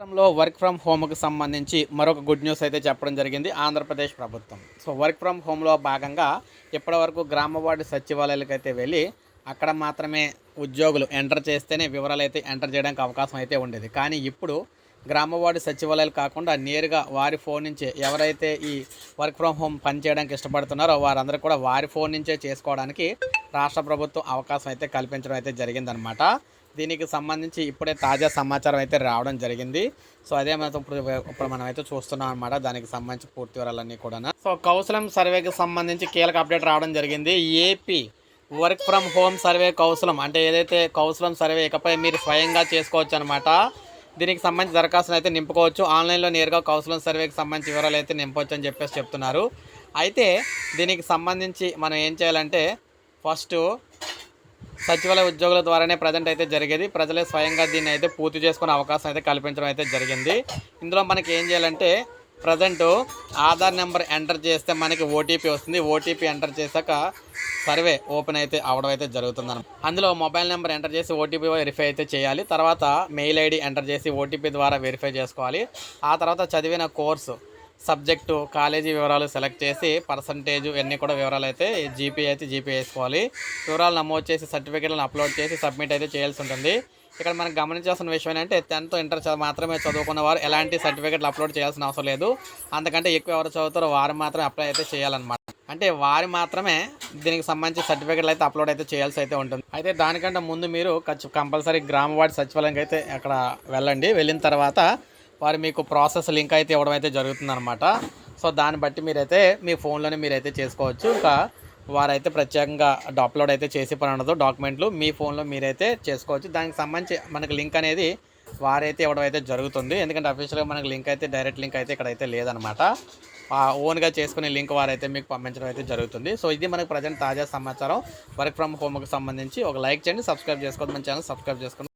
రాష్ట్రంలో work from హోమ్కి సంబంధించి మరొక గుడ్ న్యూస్ అయితే చెప్పడం జరిగింది ఆంధ్రప్రదేశ్ ప్రభుత్వం. సో వర్క్ ఫ్రమ్ హోమ్లో భాగంగా ఇప్పటివరకు గ్రామ వార్డు సచివాలయాలకు అయితే వెళ్ళి అక్కడ మాత్రమే ఉద్యోగులు ఎంటర్ చేస్తేనే వివరాలు అయితే ఎంటర్ చేయడానికి అవకాశం అయితే ఉండేది. కానీ ఇప్పుడు గ్రామ వార్డు సచివాలయాలు కాకుండా నేరుగా వారి ఫోన్ నుంచే ఎవరైతే ఈ వర్క్ ఫ్రమ్ హోమ్ పని చేయడానికి ఇష్టపడుతున్నారో వారందరూ కూడా వారి ఫోన్ నుంచే చేసుకోవడానికి రాష్ట్ర ప్రభుత్వం అవకాశం అయితే కల్పించడం అయితే జరిగిందనమాట దీనికి సంబంధించి ఇప్పుడే తాజా సమాచారం అయితే రావడం జరిగింది. సో అదే మనం ఇప్పుడు ఇప్పుడు మనం అయితే చూస్తున్నాం అనమాట దానికి సంబంధించి పూర్తి వివరాలన్నీ కూడా సో కౌశలం సర్వేకి సంబంధించి కీలక అప్డేట్ రావడం జరిగింది. AP work from home survey Kaushalam అంటే ఏదైతే కౌశలం సర్వే ఇకపై మీరు స్వయంగా చేసుకోవచ్చు అనమాట దీనికి సంబంధించి దరఖాస్తును అయితే నింపుకోవచ్చు. ఆన్లైన్లో నేరుగా కౌశలం సర్వేకి సంబంధించి వివరాలు అయితే నింపవచ్చు అని చెప్పేసి చెప్తున్నారు. అయితే దీనికి సంబంధించి మనం ఏం చేయాలంటే ఫస్ట్ సచివాలయ ఉద్యోగుల ద్వారానే ప్రజెంట్ అయితే జరిగేది. ప్రజలే స్వయంగా దీన్ని అయితే పూర్తి చేసుకునే అవకాశం అయితే కల్పించడం అయితే జరిగింది. ఇందులో మనకి ఏం చేయాలంటే ప్రజెంట్ ఆధార్ నెంబర్ ఎంటర్ చేస్తే మనకి ఓటీపీ వస్తుంది. ఓటీపీ ఎంటర్ చేశాక సర్వే ఓపెన్ అయితే అవడం అయితే జరుగుతుంది అందులో మొబైల్ నెంబర్ ఎంటర్ చేసి ఓటీపీ వెరిఫై అయితే చేయాలి. తర్వాత మెయిల్ ఐడి ఎంటర్ చేసి ఓటీపీ ద్వారా వెరిఫై చేసుకోవాలి. ఆ తర్వాత చదివిన కోర్సు సబ్జెక్టు కాలేజీ వివరాలు సెలెక్ట్ చేసి పర్సంటేజ్ ఇవన్నీ కూడా వివరాలు అయితే జీపీ అయితే జీపీ వేసుకోవాలి. వివరాలు నమోదు చేసి సర్టిఫికేట్లను అప్లోడ్ చేసి సబ్మిట్ అయితే చేయాల్సి ఉంటుంది. ఇక్కడ మనం గమనించాల్సిన విషయం ఏంటంటే టెన్త్ ఇంటర్ మాత్రమే చదువుకున్న వారు ఎలాంటి సర్టిఫికేట్లు అప్లోడ్ చేయాల్సిన అవసరం లేదు. అంతకంటే ఎక్కువ ఎవరు చదువుతారో వారు మాత్రమే అప్లై అయితే చేయాలన్నమాట. అంటే వారి మాత్రమే దీనికి సంబంధించి సర్టిఫికేట్లు అయితే అప్లోడ్ అయితే చేయాల్సి అయితే ఉంటుంది. అయితే దానికంటే ముందు మీరు కంపల్సరీ గ్రామ వార్డు సచివాలయంకి అయితే అక్కడ వెళ్ళండి. వెళ్ళిన తర్వాత వారు మీకు ప్రాసెస్ లింక్ అయితే ఇవ్వడం అయితే జరుగుతుందన్నమాట. సో దాన్ని బట్టి మీరైతే మీ ఫోన్లోనే మీరైతే చేసుకోవచ్చు. ఇంకా వారైతే ప్రత్యేకంగా అప్లోడ్ అయితే చేసి పని డాక్యుమెంట్లు మీ ఫోన్లో మీరైతే చేసుకోవచ్చు. దానికి సంబంధించి మనకి లింక్ అనేది వారైతే ఇవ్వడం అయితే జరుగుతుంది. ఎందుకంటే అఫీషియల్గా మనకి లింక్ అయితే డైరెక్ట్ లింక్ అయితే ఇక్కడైతే లేదనమాట ఓన్గా చేసుకునే లింక్ వారైతే మీకు పంపించడం అయితే జరుగుతుంది. సో ఇది మనకు ప్రజెంట్ తాజా సమాచారం. వర్క్ ఫ్రమ్ హోమ్కి సంబంధించి ఒక లైక్ చేయండి. సబ్స్క్రైబ్ చేసుకోండి మన ఛానల్ సబ్స్క్రైబ్ చేసుకోండి.